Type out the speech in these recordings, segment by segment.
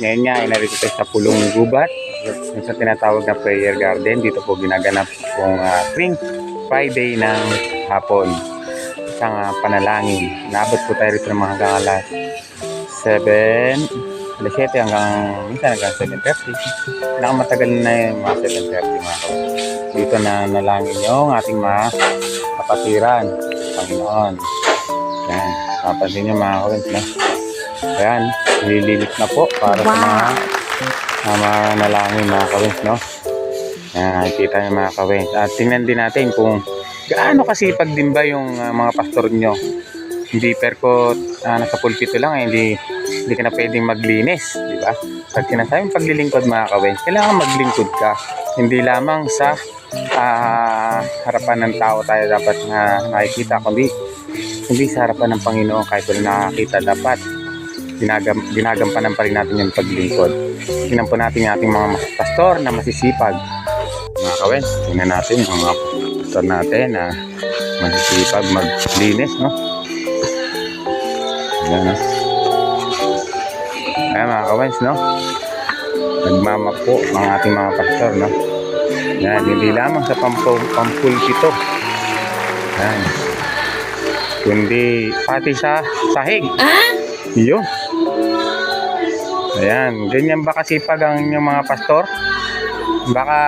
Ngayon nga ay narito tayo sa Pulong Gubat, sa tinatawag na prayer garden. Dito po ginaganap pong uh, spring Friday ng hapon. Isang ah, panalangin. Naabot po tayo rito ng mga hanggang alas 7, alas 7 hanggang minsan hanggang 7.30. Pinakamatagal na yung mga 7.30 mga. Dito na nalangin yung ating mga kapatiran, Panginoon. Yan, papansin nyo mga na. Ayan, nililimit na po para sa mga uh, mga nalangin mga kawins, no? Ayan, nakikita niyo mga kawins. At tingnan din natin kung gaano kasipag din ba yung uh, mga pastor nyo. Hindi perko uh, nasa pulpito lang, eh, hindi, hindi ka na pwedeng maglinis, di ba? Pag sinasabing paglilingkod mga kawins, kailangan maglingkod ka. Hindi lamang sa ah, harapan ng tao tayo dapat na nakikita, kundi hindi sa harapan ng Panginoon kahit wala nakakita dapat ginagam, ginagampanan pa rin natin yung paglingkod. Tingnan po natin yung ating mga pastor na masisipag. Mga kawens, tingnan natin yung mga pastor natin na masisipag maglinis, no? Ayan, no? Ayan mga kawens, no? Nagmamap po ang ating mga pastor, no? Yan, hindi lamang sa pampul pampulpito. Yan. Kundi pati sa sahig. Yun. Ayan, ganyan ba kasipag ang inyong mga pastor? Baka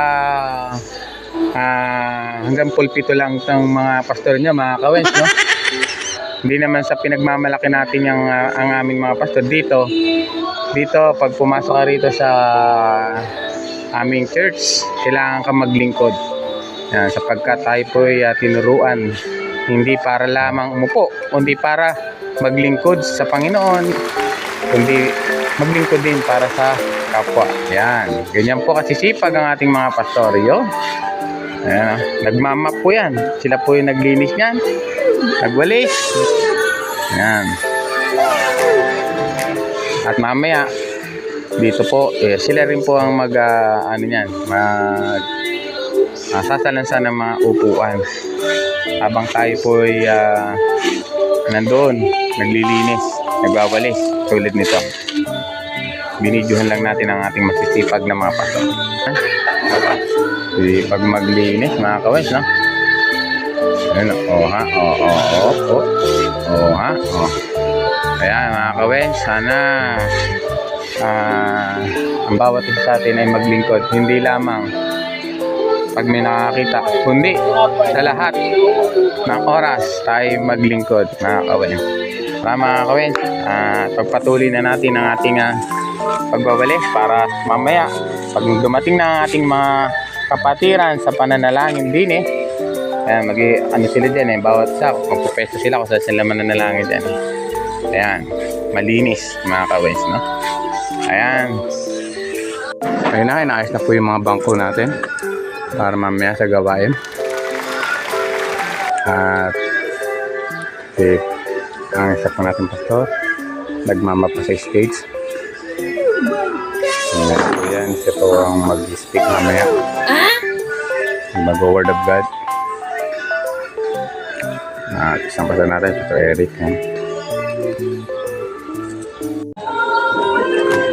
ah, hanggang pulpito lang itong mga pastor nyo, mga kawens, no? Hindi naman sa pinagmamalaki natin yung, ah, ang aming mga pastor dito. Dito, pag pumasok ka rito sa aming church, kailangan ka maglingkod. Yan, sapagkat tayo po ay ah, tinuruan hindi para lamang umupo, kundi para maglingkod sa Panginoon, kundi maglingkod din para sa kapwa. Yan. Ganyan po kasi sipag ang ating mga pastor. Yun. Ayan, ah. nagmamap po yan. Sila po yung naglinis niyan. Nagwalis. Yan. At mamaya, dito po, eh, sila rin po ang mag, ah, ano yan, mag, uh, sasalansan ng mga upuan. Habang tayo po ay ah, nandoon, naglilinis, nagwawalis, tulad nito. Binidyohan lang natin ang ating masisipag na mga paso. Sipag maglinis, mga kawes, no? Ano, oh ha, oh, oh, oh, oh, oh ha, oh. Ayan, mga kawes, sana ah, ang bawat isa sa atin ay maglingkod, hindi lamang pag may nakakita, kundi sa lahat ng oras tayo maglingkod, mga kawes. Tama mga kawes, ah, pagpatuloy na natin ang ating ah, pagbabalik para mamaya pag dumating na ating mga kapatiran sa pananalangin din eh. Ayan mag ano sila dyan eh bawat isa magpupesto sila kung saan sila mananalangin dyan. Eh. ayan malinis mga kawens no? Ayan. Ayun na inaayos na po yung mga bangko natin para mamaya sa gawain. At si ang isa po natin pastor nagmamapa sa stage Ayan po yan. Siya po ang mag-speak mamaya. Mag-word of God. At isang pasa natin, Pastor Eric. Yan.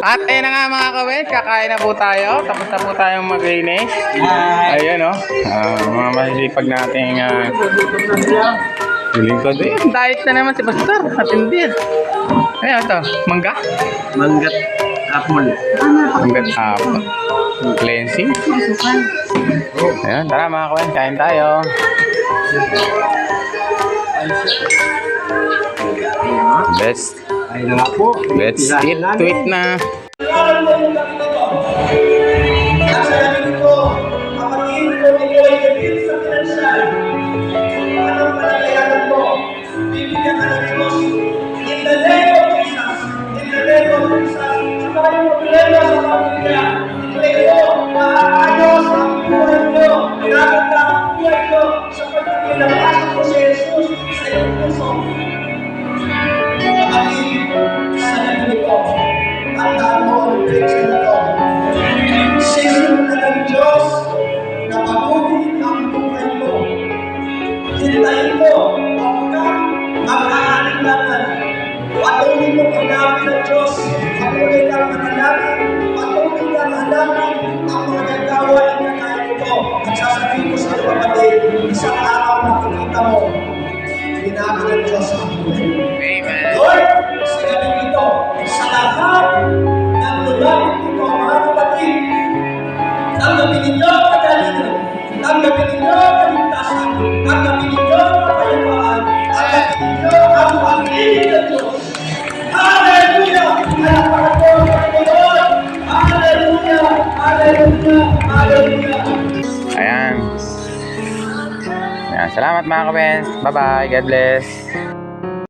At ayun na nga mga kawes, kakain na po tayo. Tapos na po tayong maglinis. Ayan o. Oh. mga masisipag nating uh, lingkod. Eh, diet na naman si Pastor. Matindi. Ayan ito, mangga. Manggat apple. Hanggang apple. Cleansing. Ayan, tara mga kawan, kain tayo. Best, po. let's eat to it na. patuloy na manalangin, patuloy na manalangin ang mga nagkawa ng nanay nito. At sasabihin ko sa iyo kapatid, isang araw makikita mo, ginagawa ng Diyos ang buhay. Amen. Salamat mga kabens. Bye-bye. God bless.